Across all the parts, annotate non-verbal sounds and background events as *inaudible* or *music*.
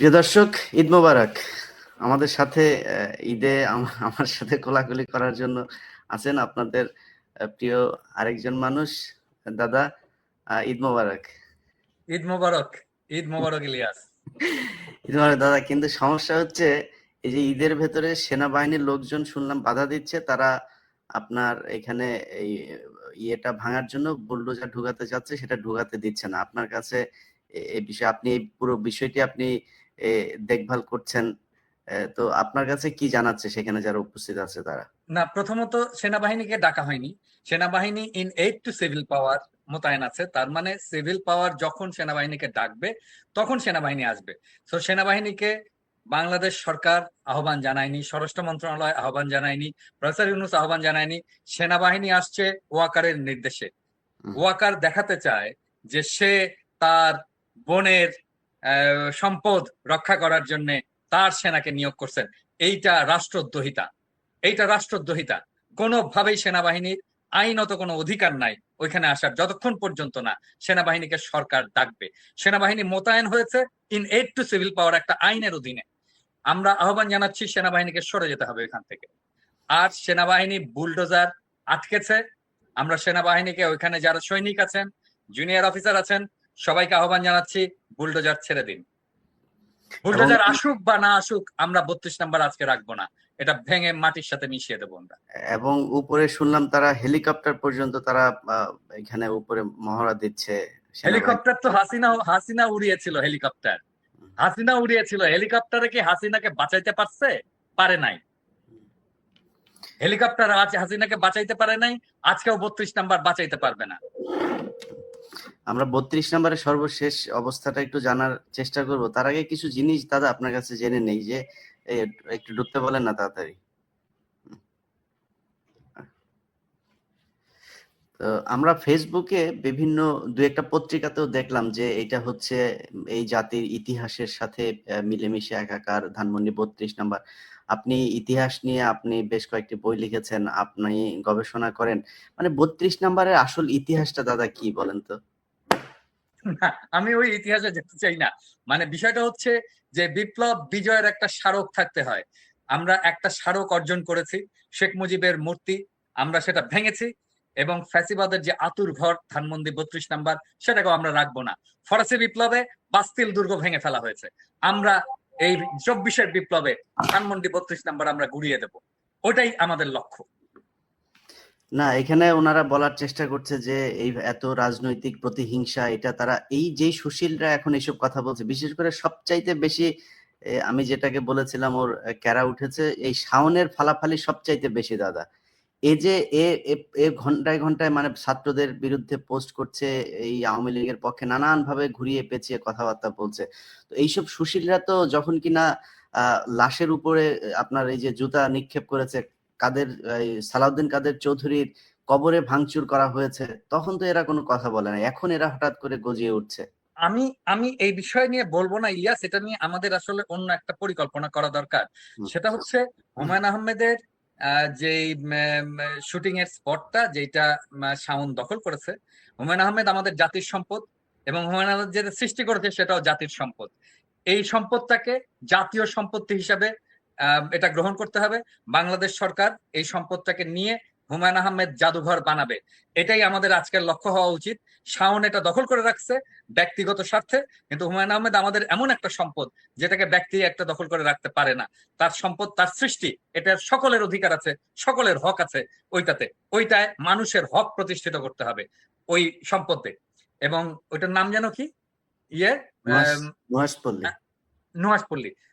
প্রিয় দর্শক ঈদ মোবারক। আমাদের সাথে ঈদে আমার সাথে কোলাকুলি করার জন্য আছেন আপনাদের প্রিয় আরেকজন মানুষ দাদা ঈদ মোবারক। ঈদ মোবারক ঈদ মোবারক ইলিয়াস। *laughs* ঈদ মোবারক দাদা কিন্তু সমস্যা হচ্ছে এই যে ঈদের ভেতরে সেনাবাহিনীর লোকজন শুনলাম বাধা দিচ্ছে তারা আপনার এখানে এই ইয়েটা ভাঙার জন্য বুলডোজার ঢুকাতে চাচ্ছে সেটা ঢুকাতে দিচ্ছে না। আপনার কাছে এই বিষয়ে আপনি এই পুরো বিষয়টি আপনি দেখভাল করছেন তো আপনার কাছে কি জানাচ্ছে সেখানে যারা উপস্থিত আছে তারা? না প্রথমত সেনাবাহিনীকে ডাকা হয়নি। সেনাবাহিনী in aid to civil power মোতায়েন আছে। তার মানে সিভিল পাওয়ার যখন সেনাবাহিনীকে ডাকবে তখন সেনাবাহিনী আসবে। তো সেনাবাহিনীকে বাংলাদেশ সরকার আহ্বান জানায়নি স্বরাষ্ট্র মন্ত্রণালয় আহ্বান জানায়নি প্রফেসর ইউনুস আহ্বান জানায়নি সেনাবাহিনী আসছে ওয়াকারের নির্দেশে। ওয়াকার দেখাতে চায় যে সে তার বোনের সম্পদ রক্ষা করার জন্য তার সেনাকে নিয়োগ করছেন। এইটা রাষ্ট্রদ্রোহিতা। এইটা রাষ্ট্রদ্রোহিতা। কোনোভাবেই সেনাবাহিনীর আইনত কোনো অধিকার নাই ওইখানে আসার, যতক্ষণ পর্যন্ত না সেনাবাহিনীকে সরকার ডাকবে। সেনাবাহিনী মোতায়েন হয়েছে in aid to civil power একটা আইনের অধীনে। আমরা আহ্বান জানাচ্ছি সেনাবাহিনীকে সরে যেতে হবে এখান থেকে। আর সেনাবাহিনী বুলডোজার আটকেছে। আমরা সেনাবাহিনীকে ওইখানে যারা সৈনিক আছেন জুনিয়র অফিসার আছেন সবাইকে আহ্বান জানাচ্ছি বুলডোজার ছেড়ে দিন। বুলডোজার আসুক বা না আসুক আমরা বত্রিশ নাম্বার আজকে রাখব না। এটা ভেঙে মাটির সাথে মিশিয়ে দেবো আমরা। এবং উপরে শুনলাম তারা হেলিকপ্টার পর্যন্ত তারা এখানে উপরে মহড়া দিচ্ছে হেলিকপ্টার তো হাসিনা হাসিনা উড়িয়েছিল হেলিকপ্টার। হাসিনা উড়িয়েছিল হেলিকপ্টারে কি হাসিনাকে বাঁচাইতে পারছে? পারে নাই। হেলিকপ্টার আজ হাসিনাকে বাঁচাইতে পারে নাই আজকেও বত্রিশ নাম্বার বাঁচাইতে পারবে না। আমরা বত্রিশ নম্বরের সর্বশেষ অবস্থাটা একটু জানার চেষ্টা করব। তার আগে কিছু জিনিস দাদা আপনার কাছে জেনে নেই যে একটু ঢুকতে বলেন না তাড়াতাড়ি। তো আমরা ফেসবুকে বিভিন্ন, দু একটা পত্রিকাতেও দেখলাম যে এটা হচ্ছে এই জাতির ইতিহাসের সাথে মিলেমিশে একাকার ধানমন্ডি বত্রিশ নাম্বার। আপনি ইতিহাস নিয়ে আপনি বেশ কয়েকটি বই লিখেছেন, আপনি গবেষণা করেন। মানে বত্রিশ নাম্বারের আসল ইতিহাসটা দাদা কি বলেন তো? না, আমি ওই ইতিহাসে যেতে চাই না। মানে বিষয়টা হচ্ছে যে বিপ্লব বিজয়ের একটা স্মারক থাকতে হয়। আমরা একটা স্মারক অর্জন করেছি শেখ মুজিবের মূর্তি আমরা সেটা ভেঙেছি এবং ফ্যাসিবাদের যে আতুর ঘর ধানমন্দি বত্রিশ নাম্বার সেটাকেও আমরা রাখব না। ফরাসি বিপ্লবে বাস্তিল দুর্গ ভেঙে ফেলা হয়েছে। আমরা এই চব্বিশের বিপ্লবে ধানমন্ডি বত্রিশ নাম্বার আমরা গুড়িয়ে দেব। ওটাই আমাদের লক্ষ্য। না, এখানে ওনারা বলার চেষ্টা করছে যে, এই এত রাজনৈতিক প্রতিহিংসা, এটা তারা, এই যে সুশীলরা এখন এইসব কথা বলছে, বিশেষ করে সবচাইতে বেশি আমি যেটাকে বলেছিলাম ওর ক্যারা উঠেছে, এই শাওনের ফালাফালি সবচাইতে বেশি দাদা। এ যে, এ ঘন্টায় ঘন্টায় মানে ছাত্রদের বিরুদ্ধে পোস্ট করছে, এই আওয়ামী লীগের পক্ষে নানান ভাবে ঘুরিয়ে পেঁচিয়ে কথাবার্তা বলছে। তো এইসব সুশীলরা তো যখন কিনা লাশের উপরে আপনার এই যে জুতা নিক্ষেপ করেছে কাদের সালাউদ্দিন কাদের চৌধুরীর কবরে ভাঙচুর করা হয়েছে তখন তো এরা কোনো কথা বলে না এখন এরা হঠাৎ করে গজিয়ে উঠছে। আমি আমি এই বিষয় নিয়ে বলব না ইলিয়াস এটা নিয়ে আমাদের আসলে অন্য একটা পরিকল্পনা করা দরকার। সেটা হচ্ছে হুমায়ুন আহমেদের আহ, যে শুটিং এর স্পটটা যেটা শাওন দখল করেছে হুমায়ুন আহমেদ আমাদের জাতির সম্পদ এবং হুমায়ুন আহমেদ যেটা সৃষ্টি করেছে সেটাও জাতির সম্পদ। এই সম্পদটাকে জাতীয় সম্পত্তি হিসাবে এটা গ্রহণ করতে হবে। বাংলাদেশ সরকার এই সম্পদটাকে নিয়ে হুমায়ুন আহমেদ জাদুঘর বানাবে। এটাই আমাদের আজকের লক্ষ্য হওয়া উচিত। শাওন এটা দখল করে রাখছে ব্যক্তিগত স্বার্থে কিন্তু হুমায়ুন আহমেদ আমাদের এমন একটা সম্পদ যেটাকে ব্যক্তি একটা দখল করে রাখতে পারে না। তার সম্পদ তার সৃষ্টি এটার সকলের অধিকার আছে সকলের হক আছে ওইটাতে। ওইটায় মানুষের হক প্রতিষ্ঠিত করতে হবে ওই সম্পদে। এবং ওইটার নাম যেন কি? ইয়ে নুহাস- আম, নুহাসপল্লী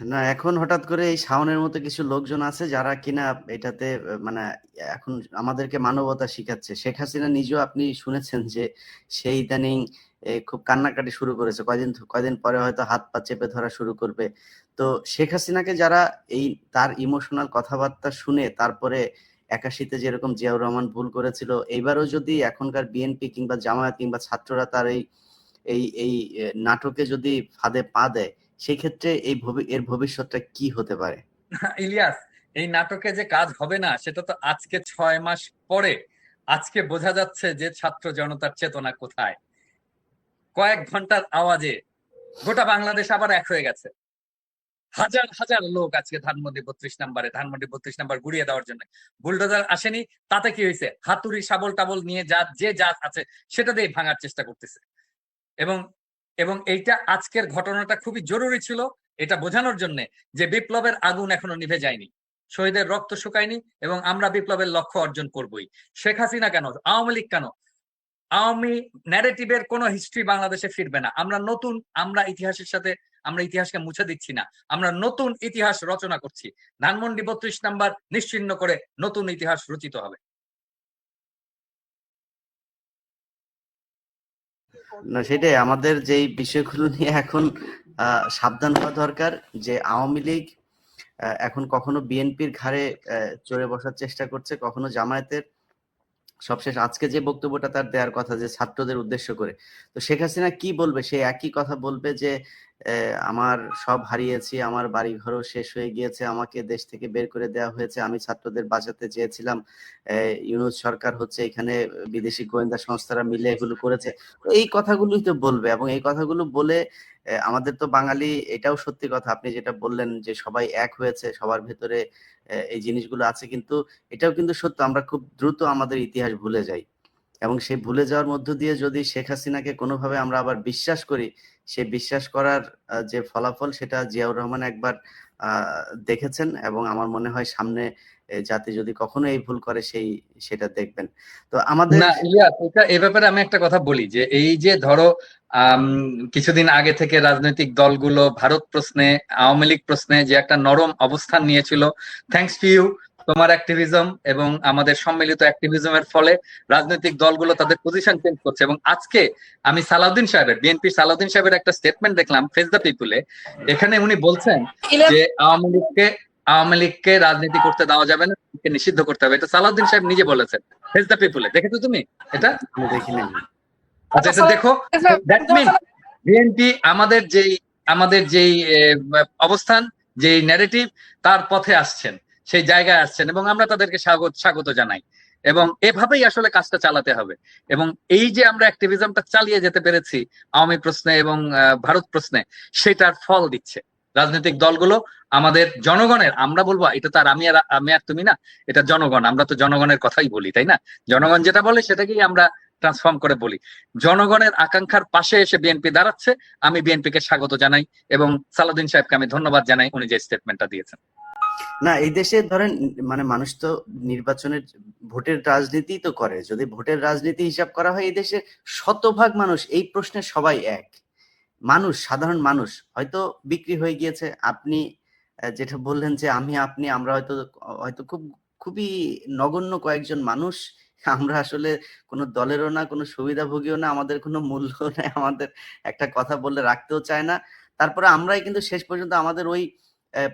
না, এখন হঠাৎ করে এই শাওনের মতো কিছু লোকজন আছে যারা কিনা এটাতে মানে এখন আমাদেরকে মানবতা শিখাচ্ছে। শেখ হাসিনা নিজেও আপনি শুনেছেন যে সেই ইদানিং খুব কান্নাকাটি শুরু করেছে। কয়দিন কয়দিন পরে হয়তো হাত পা চেপে ধরা শুরু করবে। তো শেখ হাসিনাকে যারা এই তার ইমোশনাল কথাবার্তা শুনে তারপরে একাশিতে যেরকম জিয়াউর রহমান ভুল করেছিল, এইবারও যদি এখনকার বিএনপি কিংবা জামায়াত কিংবা ছাত্ররা তার এই এই এই নাটকে যদি ফাঁদে পা দেয় সেই ক্ষেত্রে এই এর ভবিষ্যৎটা কি হতে পারে? *laughs* ইলিয়াস, এই নাটকে যে কাজ হবে না, সেটা তো আজকে ছয় মাস পরে। আজকে বোঝা যাচ্ছে যে ছাত্র জনতার চেতনা কোথায়। কয়েক ঘণ্টার আওয়াজে গোটা বাংলাদেশ আবার এক হয়ে গেছে। হাজার হাজার লোক আজকে ধানমন্ডি বত্রিশ নাম্বারে, ধানমন্ডি বত্রিশ নাম্বার গুড়িয়ে দেওয়ার জন্য। বুলডোজার আসেনি, তাতে কি হয়েছে? হাতুড়ি শাবল টাবল নিয়ে যা, যে যা আছে, সেটা দিয়ে ভাঙার চেষ্টা করতেছে। এবং এবং এইটা আজকের ঘটনাটা খুবই জরুরি ছিল এটা বোঝানোর জন্য যে বিপ্লবের আগুন এখনও নিভে যায়নি। শহীদের রক্ত শুকায়নি এবং আমরা বিপ্লবের লক্ষ্য অর্জন করবই। শেখ হাসিনা কেন? আওয়ামী লীগ কেন? আওয়ামী ন্যারেটিভের কোনো হিস্ট্রি বাংলাদেশে ফিরবে না। আমরা নতুন, আমরা ইতিহাসের সাথে, আমরা ইতিহাসকে মুছে দিচ্ছি না। আমরা নতুন ইতিহাস রচনা করছি। ধানমন্ডি বত্রিশ নাম্বার নিশ্চিন্ন করে নতুন ইতিহাস রচিত হবে। না, সেটাই। আমাদের যেই বিষয়গুলো নিয়ে এখন সাবধান হওয়া দরকার যে আওয়ামী লীগ এখন কখনো বিএনপির ঘাড়ে চড়ে বসার চেষ্টা করছে, কখনো জামায়াতের। সবশেষ আজকে যে বক্তব্যটা তার দেওয়ার কথা যে ছাত্রদের উদ্দেশ্য করে। তো শেখ হাসিনা কি বলবে? সে একই কথা বলবে যে আমার সব হারিয়েছি, আমার বাড়ি ঘরও শেষ হয়ে গিয়েছে, আমাকে দেশ থেকে বের করে দেওয়া হয়েছে। আমি ছাত্রদের বাঁচাতে চেয়েছিলাম। ইউনুস সরকার হচ্ছে এখানে বিদেশি গোয়েন্দা সংস্থারা মিলে এগুলো করেছে। তো এই কথাগুলোই তো বলবে এবং এই কথাগুলো বলে আমাদের তো বাঙালি, এটাও সত্যি কথা। আপনি যেটা বললেন যে সবাই এক হয়েছে, সবার ভেতরে এই জিনিসগুলো আছে, কিন্তু এটাও কিন্তু সত্য। আমরা খুব দ্রুত আমাদের ইতিহাস ভুলে যাই। এবং সে ভুলে যাওয়ার মধ্য দিয়ে যদি শেখ হাসিনাকে কোনোভাবে আমরা আবার বিশ্বাস করি, সে বিশ্বাস করার যে ফলাফল সেটা জিয়াউর রহমান একবার দেখেছেন এবং আমার মনে হয় সামনে জাতি যদি কখনো এই ভুল করে সেই, সেটা দেখবেন। তো আমাদের এ ব্যাপারে আমি একটা কথা বলি যে এই যে ধরো কিছুদিন আগে থেকে রাজনৈতিক দলগুলো ভারত প্রশ্নে, আওয়ামী লীগ প্রশ্নে যে একটা নরম অবস্থান নিয়েছিল থ্যাঙ্কস টু ইউ তোমার অ্যাক্টিভিজম এবং আমাদের সম্মিলিত অ্যাক্টিভিজমের ফলে রাজনৈতিক দলগুলো তাদের পজিশন চেঞ্জ করছে এবং আজকে আমি সালাউদ্দিন সাহেবের বিএনপি সালাউদ্দিন সাহেবের একটা স্টেটমেন্ট দেখলাম ফেস দ্য পিপুলে এখানে উনি বলছেন যে আওয়ামী লীগকে আওয়ামী লীগকে রাজনীতি করতে দেওয়া যাবে না নিষিদ্ধ করতে হবে। এটা সালাউদ্দিন সাহেব নিজে বলেছেন। ফেস দ্য পিপুলে দেখেছ তুমি এটা? আমি দেখিনি। আচ্ছা এটা দেখো দ্যাট মিন বিএনপি আমাদের যেই আমাদের যেই অবস্থান যেই ন্যারেটিভ তার পথে আসছেন। সেই জায়গায় আসছেন এবং আমরা তাদেরকে স্বাগত স্বাগত জানাই। এবং এভাবেই আসলে কাজটা চালাতে হবে। এবং এই যে আমরা অ্যাক্টিভিজমটা চালিয়ে যেতে পেরেছি, আওয়ামী প্রশ্নে এবং ভারত প্রশ্নে, সেটার ফল দিচ্ছে। রাজনৈতিক দলগুলো আমাদের জনগণের, আমরা বলব, এটা তো আর আমি আর আমি আর তুমি না, এটা জনগণ, আমরা তো জনগণের কথাই বলি, তাই না? জনগণ যেটা বলে, সেটাকেই আমরা ট্রান্সফর্ম করে বলি। জনগণের আকাঙ্ক্ষার পাশে এসে বিএনপি দাঁড়াচ্ছে, আমি বিএনপি কে স্বাগত জানাই এবং সালাউদ্দিন সাহেবকে আমি ধন্যবাদ জানাই, উনি যে স্টেটমেন্টটা দিয়েছেন। না, এই দেশে ধরেন মানে মানুষ তো নির্বাচনের ভোটের রাজনীতি তো করে। যদি ভোটের রাজনীতি হিসাব করা হয়, এই দেশে শতভাগ মানুষ, এই প্রশ্নে সবাই এক। মানুষ, সাধারণ মানুষ, হয়তো বিক্রি হয়ে গিয়েছে। আপনি যেটা বললেন যে আমি, আপনি, আমরা হয়তো হয়তো খুব, খুবই নগণ্য কয়েকজন মানুষ। আমরা আসলে কোনো দলেরও না, কোনো সুবিধাভোগীও না, আমাদের কোনো মূল্য নেই, আমাদের একটা কথা বললে রাখতেও চায় না। তারপরে আমরাই কিন্তু শেষ পর্যন্ত আমাদের ওই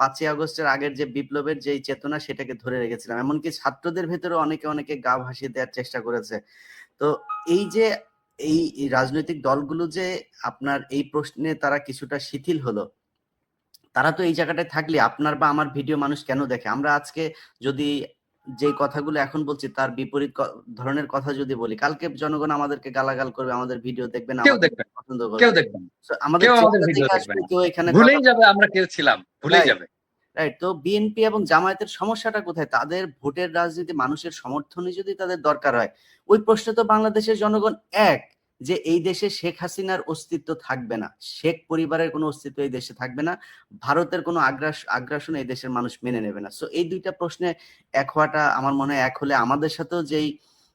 পাঁচই আগস্টের আগের যে বিপ্লবের যে চেতনা সেটাকে ধরে রেখেছিলাম। এমনকি ছাত্রদের ভেতরে অনেকে অনেকে গা ভাসিয়ে দেওয়ার চেষ্টা করেছে। তো এই যে এই রাজনৈতিক দলগুলো যে আপনার এই প্রশ্নে তারা কিছুটা শিথিল হলো, তারা তো এই জায়গাটায় থাকলে আপনার বা আমার ভিডিও মানুষ কেন দেখে? আমরা আজকে যদি যে কথাগুলো এখন বলছি তার বিপরীত ধরনের কথা যদি বলি কালকে জনগণ আমাদেরকে গালাগাল করবে আমাদের ভিডিও দেখবে না কেউ দেখবে পছন্দ করবে। কেউ দেখবে দেখবেন আমাদের কেউ ভিডিও দেখবে কেউ এখানে ভুলেই যাবে আমরা কেউ ছিলাম ভুলেই যাবে। রাইট তো বিএনপি এবং জামায়াতের সমস্যাটা কোথায়? তাদের ভোটের রাজনীতি মানুষের সমর্থনে যদি তাদের দরকার হয়। ওই প্রশ্নে তো বাংলাদেশের জনগণ এক যে এই দেশে শেখ হাসিনার অস্তিত্ব থাকবে না, শেখ পরিবারের কোনো অস্তিত্ব এই দেশে থাকবে না, ভারতের কোনো আগ্রাস, আগ্রাসন এই দেশের মানুষ মেনে নেবে না। সো এই দুইটা প্রশ্নে এক হওয়াটা আমার মনে হয় এক হলে আমাদের সাথেও যেই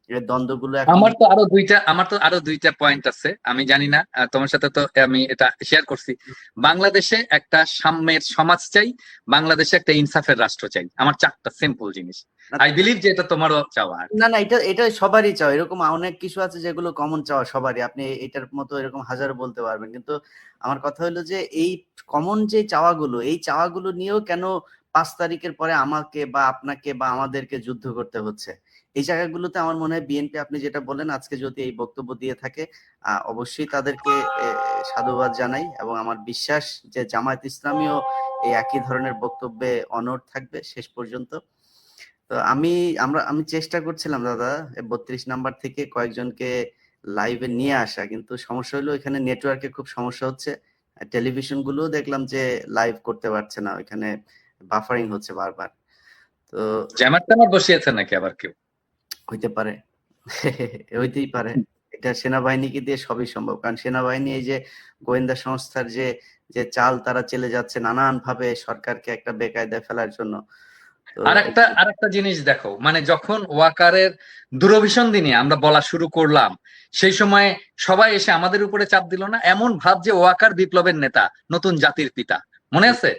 এ, দ্বন্দ্বগুলো আমার তো আরও দুইটা আমার তো আরও দুইটা পয়েন্ট আছে। আমি জানি না তোমার সাথে তো আমি এটা শেয়ার করছি। বাংলাদেশে একটা সাম্যের সমাজ চাই বাংলাদেশে একটা ইনসাফের রাষ্ট্র চাই। আমার চারটা সিম্পল জিনিস। আই বিলিভ যে এটা তোমারও চাওয়া। না না এটা এটা সবারই চাও এরকম অনেক কিছু আছে যেগুলো কমন চাওয়া সবারই। আপনি এটার মতো এরকম হাজার বলতে পারবেন। কিন্তু আমার কথা হলো যে এই কমন যে চাওয়াগুলো এই চাওয়াগুলো নিয়েও কেন পাঁচ তারিখের পরে আমাকে বা আপনাকে বা আমাদেরকে যুদ্ধ করতে হচ্ছে? এই জায়গাগুলোতে আমার মনে হয় বিএনপি আপনি যেটা বলেন আজকে যদি এই বক্তব্য দিয়ে থাকে অবশ্যই তাদেরকে সাধুবাদ জানাই এবং আমার বিশ্বাস যে জামায়াত ইসলামীও এই একই ধরনের বক্তব্যে অনড় থাকবে শেষ পর্যন্ত। তো আমি, আমরা, আমি চেষ্টা করছিলাম দাদা বত্রিশ নাম্বার থেকে কয়েকজনকে লাইভে নিয়ে আসা, কিন্তু সমস্যা হলো এখানে নেটওয়ার্কে খুব সমস্যা হচ্ছে। টেলিভিশনগুলো দেখলাম যে লাইভ করতে পারছে না, ওইখানে বাফারিং হচ্ছে বারবার। তো জামাত টামাত বসিয়েছেন নাকি আবার কেউ? হইতে পারে। *laughs* হইতেই পারে। এটা সেনাবাহিনীকে দিয়ে সবই সম্ভব। কারণ সেনাবাহিনী এই যে গোয়েন্দা সংস্থার যে যে চাল তারা চলে যাচ্ছে নানান ভাবে সরকারকে একটা বেকায়দায় ফেলার জন্য। তো আর একটা আর একটা জিনিস দেখো মানে যখন ওয়াকারের দূরভিসন দিনে আমরা বলা শুরু করলাম সেই সময় সবাই এসে আমাদের উপরে চাপ দিল না এমন ভাব যে ওয়াকার বিপ্লবের নেতা নতুন জাতির পিতা। মনে আছে।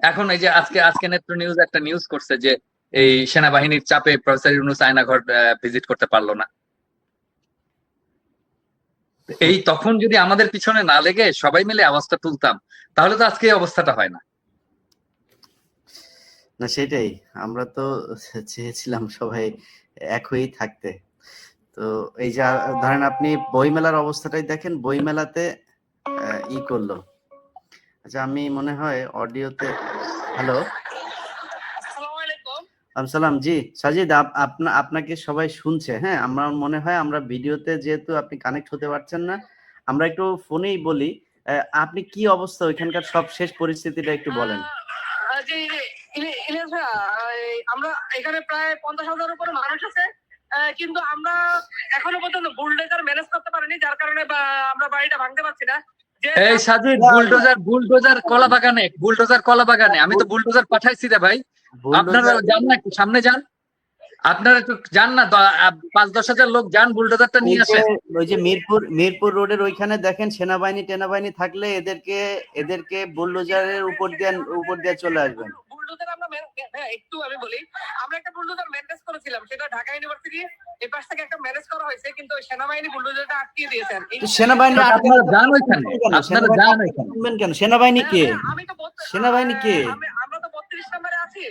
এখন এই যে আজকে আজকে নেত্র নিউজ একটা নিউজ করছে যে এই সেনাবাহিনীর চাপে প্রফেসর ইউনুস আয়নাঘর ভিজিট করতে পারল না। এই তখন যদি আমাদের পিছনে না লেগে সবাই মিলে আওয়াজটা তুলতাম, তাহলে তো আজকে অবস্থাটা হয় না। না, সেটাই। আমরা তো চেয়েছিলাম সবাই এক হয়েই থাকতে। তো এই যে ধরেন আপনি বইমেলার অবস্থাটাই দেখেন, বইমেলাতে ই করল। আচ্ছা আমি মনে হয় অডিওতে, হ্যালো? সালাম জি সাজিদ আপনা আপনাকে সবাই শুনছে হ্যাঁ? আমার মনে হয় আমরা ভিডিওতে যেহেতু আপনি কানেক্ট হতে পারছেন না আমরা একটু ফোনেই বলি আহ, আপনি কি অবস্থা? ওইখানকার সব শেষ পরিস্থিতিটা একটু বলেন। এই আমরা এখানে প্রায় পঞ্চাশ হাজার উপরে মানুষ আছে আহ, কিন্তু আমরা এখনও পর্যন্ত বুলডেজার ম্যানেজ করতে পারিনি যার কারণে বা- আমরা বাড়িটা ভাঙতে পারছি না। এই সাজিদ বুলডোজার বুলডোজার কলা বাগানে বুলডোজার কলা বাগানে আমি তো বুলডোজার পাঠাইছি রে ভাই। আপনারা যান না একটু সামনে যান। আপনারা একটু যান না পাঁচ দশ হাজার লোক যান বুলডোজারটা নিয়ে যে আসেন। ওই যে মিরপুর মিরপুর রোডের ওইখানে দেখেন সেনাবাহিনী টেনাবাহিনী থাকলে এদেরকে এদেরকে বুলডোজারের উপর দিয়ে উপর দিয়ে চলে আসবেন। বুলডোজার আমরা হ্যাঁ, একটু আমি বলি। আমরা একটা বুলডোজার ম্যানেজ করেছিলাম সেটা ঢাকা ইউনিভার্সিটি এই পাশ থেকে একটা ম্যানেজ করা হয়েছে কিন্তু সেনাবাহিনী বুলডোজারটা আটকিয়ে সেনাবাহিনী আপনারা যান ওইখানে আপনারা সেনাবাহিনী যান ওইখানে। কেন? সেনাবাহিনী কে? হ্যাঁ, আমি তো সেনাবাহিনী কে? আমি- আমরা তো বত্রিশ নম্বরে আছি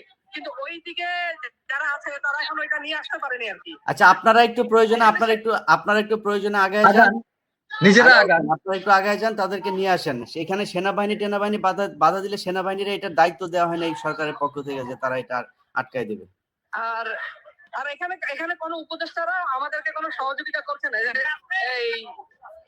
কিন্তু ওই যারা আছে তারা এখন ওইটা নিয়ে আসতে পারেনি আর কি। আচ্ছা আপনারা একটু প্রয়োজনে আপনারা একটু আপনারা একটু প্রয়োজনে আগে যান। নিজেরা আগান। আপনারা একটু আগে যান তাদেরকে নিয়ে আসেন। সেখানে সেনাবাহিনী টেনাবাহিনী বাধা বাধা দিলে সেনাবাহিনীরা এটার দায়িত্ব দেওয়া হয় না এই সরকারের পক্ষ থেকে যে তারা এটা আটকায় দেবে। আর আর এখানে এখানে কোনো উপদেষ্টারা আমাদেরকে কোনো সহযোগিতা করছে না। এই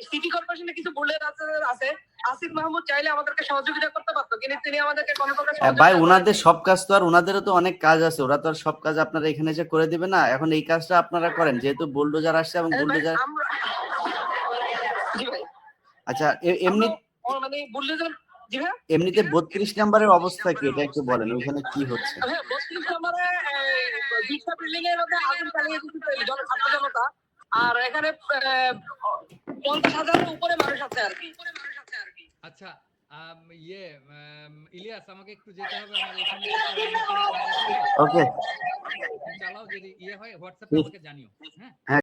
সিটি কর্পোরেশনে কিছু বুলেট আছে আছে। আসিফ মাহমুদ চাইলে আমাদেরকে সহযোগিতা করতে পারতো কিন্তু তিনি আমাদেরকে কোনো প্রকার ভাই ওনাদের সব কাজ তো আর ওনাদেরও তো অনেক কাজ আছে। ওরা তো আর সব কাজ আপনারা এখানে যে করে দিবে না এখন এই কাজটা আপনারা করেন। যেহেতু বুলডোজার আসছে এবং বুলডোজার আচ্ছা এমনি মানে বুলডোজার এমনিতে বত্রিশ নাম্বারের অবস্থা কি? এটা একটু বলেন ওইখানে কি হচ্ছে? হ্যাঁ বিল্ডিং এর মধ্যে আগুন চালিয়ে ছাত্র জনতা। আর এখানে পঞ্চাশ হাজারের উপরে মানুষ আছে আর কি। উপরে মানুষ আছে আর আচ্ছা ইয়ে ইলিয়াস আমাকে একটু যেতে হবে আমার এখানে ওকে। চালাও যদি ইয়ে হয় হোয়াটসঅ্যাপে আমাকে জানিও হ্যাঁ